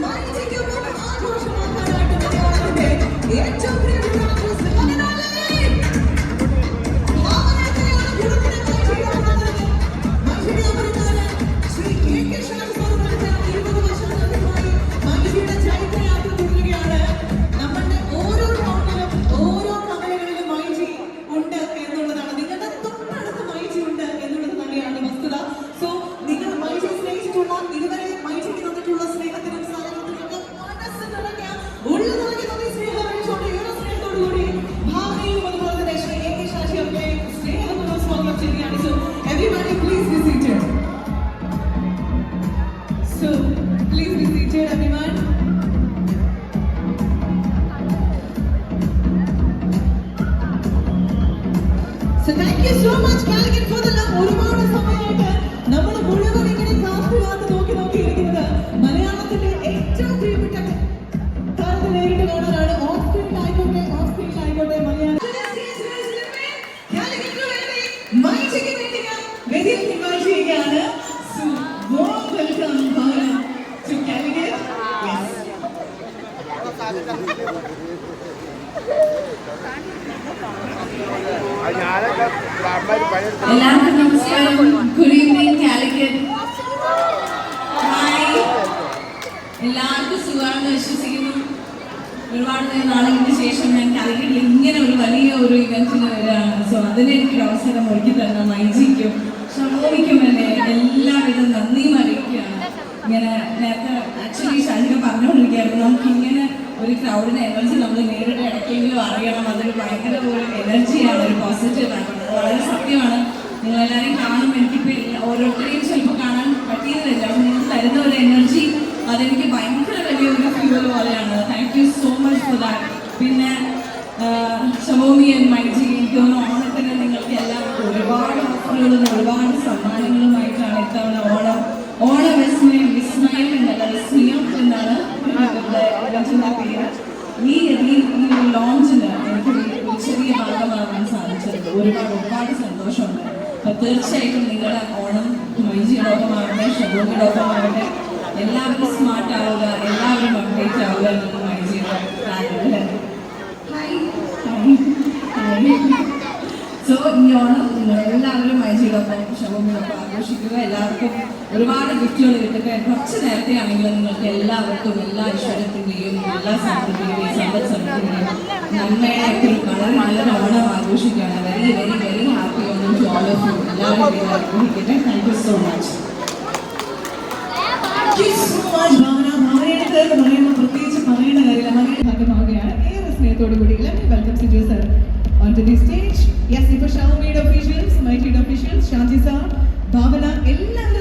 Mind taking a moment on to. I'm going to go on. Okay. Thank you so much Calicut for the love. ഒരുപാട് സമയമായിട്ട് നമ്മൾ മുഴുവൻ ഇങ്ങനെ കാത്ത് നോക്കി നോക്കി ഇരിക്കുന്നത്. മലയാളത്തിന്റെ ഏറ്റവും പ്രിയപ്പെട്ട താരത്തെ നേരിട്ട് കാണാനാണ്. ഓഫ് സ്ക്രീൻ ആയിക്കോട്ടെ ഓഫ് സ്ക്രീൻ ആയിക്കോട്ടെ മലയാളം മൈജിക്ക് വേണ്ടി എല്ലാവർക്കും നമസ്കാരം. ഗുഡ് ഈവനിങ് കാലിക്കറ്റ് എല്ലാവർക്കും സുഖമാണെന്ന് വിശ്വസിക്കുന്നു. ഒരുപാട് നാളുകൾക്ക് ശേഷം ഞാൻ കാലിക്കറ്റിൽ ഇങ്ങനെ ഒരു വലിയ ഒരു ഇവന്റിന് വരികയാണ്. സോ അതിന് എനിക്കൊരു അവസരം ഒരുക്കി തന്ന മൈജിക്കും ഷമോമിക്കും എന്നെ എല്ലാവിധ നന്ദിയും അറിയിക്കുകയാണ്. ഇങ്ങനെ നേരത്തെ ആക്ച്വലി ഇങ്ങനെ ഒരു ക്രൗഡിന് എനർജി നമ്മൾ നേരിട്ട് ഇടയ്ക്കെങ്കിലും അറിയണം. അതൊരു ഭയങ്കര ഒരു എനർജിയാണ് ഒരു പോസിറ്റീവ് ആണ്. വളരെ സത്യമാണ്. നിങ്ങളെല്ലാവരെയും കാണുമ്പോൾ എനിക്കിപ്പോൾ ഓരോരുത്തരെയും ചിലപ്പോൾ കാണാൻ പറ്റിയതില്ല പക്ഷെ നിങ്ങൾ തരുന്ന ഒരു എനർജി അതെനിക്ക് ഭയങ്കര വലിയൊരു ഫ്യൂവൽ പോലെയാണ്. Thank you so much for that പിന്നെ ഷമോമി ആൻഡ് മൈജി എനിക്ക് തോന്നുന്നു ഓണത്തിന് നിങ്ങൾക്ക് എല്ലാം ഒരുപാട് ഓഫറുകളും ഒരുപാട് സമ്മാനങ്ങളുമായിട്ടാണ് ഇത്തവണ ഓണം ഓണ വിസ്മയം വിസ്മയം എന്നല്ല വിസ്മയം എന്നാണ് ഇവരുടെ ഇവന്റിന്റെ പേര് ഈ ഈ ഈ ലോഞ്ചിന് എനിക്ക് ഒരു ചെറിയ ഭാഗമാകാൻ സാധിച്ചത് ഒരുപാട് ഒരുപാട് സന്തോഷമുണ്ട് അപ്പൊ തീർച്ചയായിട്ടും നിങ്ങളുടെ ഓണം മൈജിയുടെ ഒപ്പമാവട്ടെ ഷബോയുടെ ആവട്ടെ എല്ലാവരും സ്മാർട്ട് ആവുക എല്ലാവരും അപ്ഡേറ്റ് ആവുക എന്നുള്ള മൈജിയുടെ സോ ഈ ഓണം എല്ലാവരും മൈജിയോടൊപ്പം ഷമോമിനൊപ്പം ആഘോഷിക്കുക. എല്ലാവർക്കും ഒരുപാട് ഗിഫ്റ്റുകൾ കിട്ടുക. കുറച്ച് നേരത്തെ ആണെങ്കിലും നിങ്ങൾക്ക് എല്ലാവർക്കും എല്ലാ ഐശ്വര്യത്തിന്റെയും എല്ലാ സമൃദ്ധിയുടെയും സമ്പദ് സമൃദ്ധിയുടെയും നന്മയുടെ ഒക്കെ വളരെ നല്ലൊരു ഓണം ആഘോഷിക്കുകയാണ്. Very very very happy to all of you എല്ലാവരും ആഘോഷിക്കട്ടെ thank you so much you പ്രത്യേകിച്ച് പറയേണ്ട കാര്യമില്ല. ഭാവനയുടെ ഭാഗമാവുകയാണ്. ഏറെ സ്നേഹത്തോടു കൂടി let me welcome Siju sir onto the stage. Yes, ഇപ്പോൾ ഷാവുമിയുടെ officials, മൈറ്റിയുടെ officials, ഷാജി sir, ഭാവന എല്ലാവരും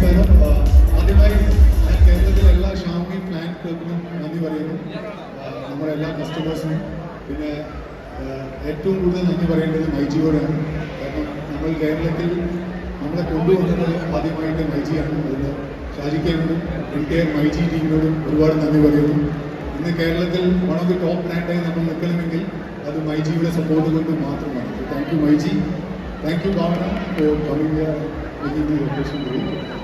നമസ്കാരം ആദ്യമായി ഞാൻ കേരളത്തിലെ എല്ലാ ഷാമി പ്ലാൻ ക്ലബിനും നന്ദി പറയുന്നു. നമ്മുടെ എല്ലാ കസ്റ്റമേഴ്സിനും പിന്നെ ഏറ്റവും കൂടുതൽ നന്ദി പറയേണ്ടത് മൈജിയോടാണ്. കാരണം നമ്മൾ കേരളത്തിൽ നമ്മളെ കൊണ്ടുവന്നത് ആദ്യമായിട്ട് മൈജിയാണ്. അതിന് ഷാജിക്കയോടും എൻ കെ മൈജി ടീമിനോടും ഒരുപാട് നന്ദി പറയുന്നു. ഇന്ന് കേരളത്തിൽ വൺ ഓഫ് ദി ടോപ്പ് ബ്രാൻഡായി നമ്മൾ നിൽക്കണമെങ്കിൽ അത് മൈജിയുടെ സപ്പോർട്ട് കൊണ്ട് മാത്രമാണ്. Thank you myG. Thank you Bhavana for coming making the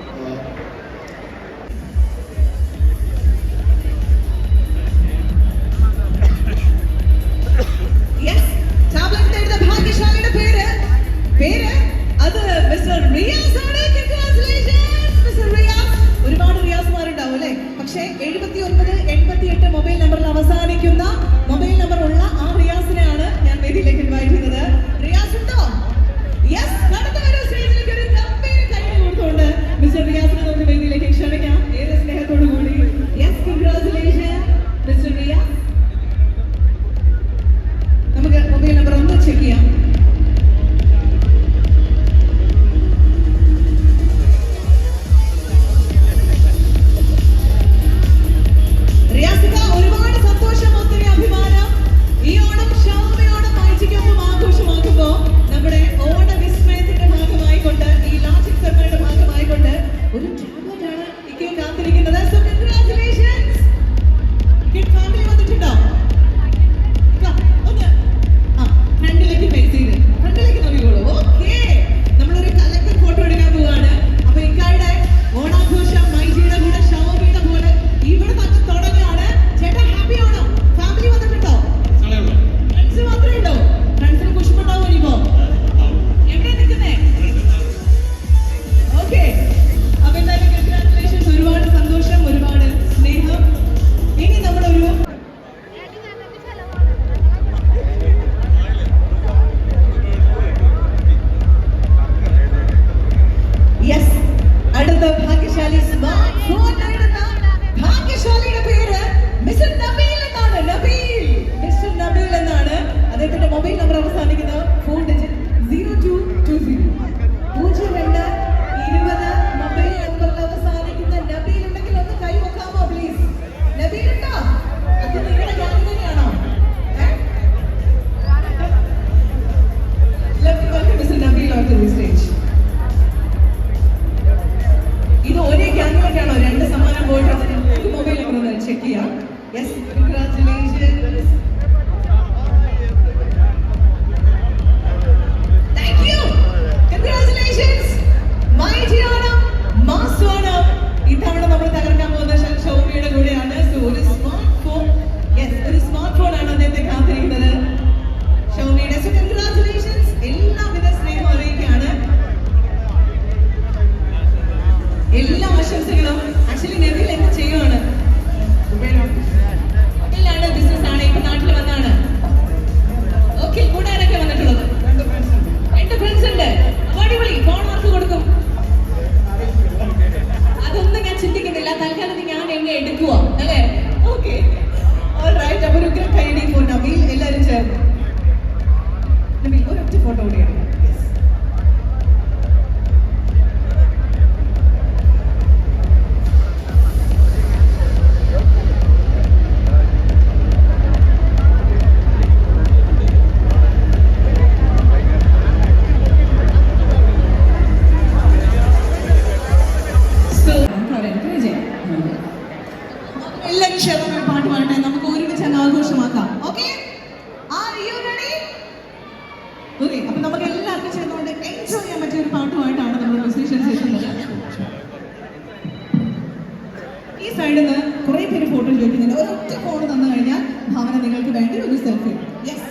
ഈ സൈഡിൽ നിന്ന് കുറേ പേര് ഫോട്ടോ ചോദിക്കുന്നുണ്ട്. ഒരൊറ്റ ഫോട്ടോ തന്നു കഴിഞ്ഞാൽ ഭാവന നിങ്ങൾക്ക് വേണ്ടി ഒരു സെൽഫി യെസ്